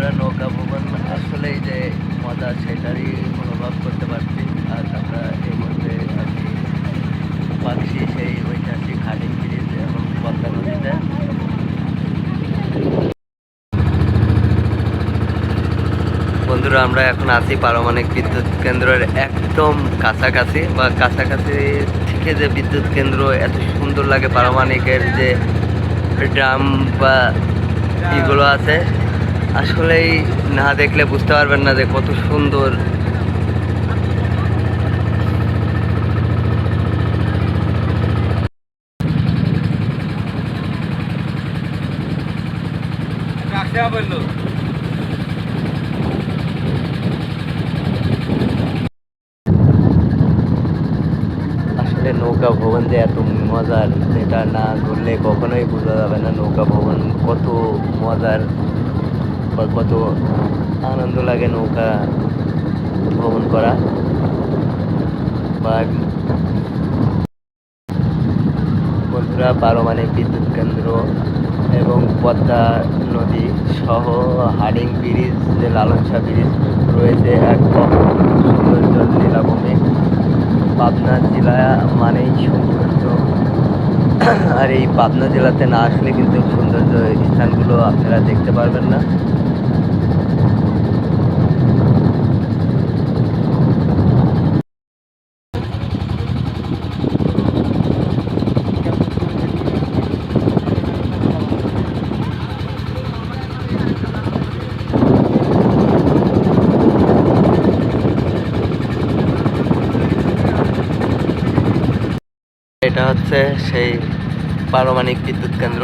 বন্ধুরা নৌকা ভ্রমণ আসলেই যে মজা সেটারই অনুভব করতে পারছি। আর আমরা এই মধ্যে আছি পাচ্ছি সেই ঐতিহাসিক হাডিং ব্রিজ এবং পদ্মা নদীতে। বন্ধুরা, আমরা এখন আছি পারমাণবিক বিদ্যুৎ কেন্দ্রের একদম কাছাকাছি বা কাছাকাছি থেকে যে বিদ্যুৎ কেন্দ্র, এত সুন্দর লাগে পারমাণবিকের যে ড্রাম বা এগুলো আছে। আসলেই না দেখলে বুঝতে পারবেন না যে কত সুন্দর। আসলে নৌকা ভবন যে এত মজার সেটা না ঘুরলে কখনোই বোঝা যাবে না নৌকা ভবন কত মজার। কত আনন্দ লাগে নৌকা ভ্রমণ করা। বা বন্ধুরা পারমাণবিক বিদ্যুৎ কেন্দ্র এবং পদ্মা নদী সহ হাডিং ব্রিজ, যে লালন শাহ ব্রিজ রয়েছে, এক সৌন্দর্য নীলাভূমি পাবনা জেলা মানেই সৌন্দর্য। আর এই পাবনা জেলাতে না আসলে কিন্তু সৌন্দর্য স্থানগুলো আপনারা দেখতে পারবেন না এটা হচ্ছে সেই পারমাণবিক বিদ্যুৎ কেন্দ্র।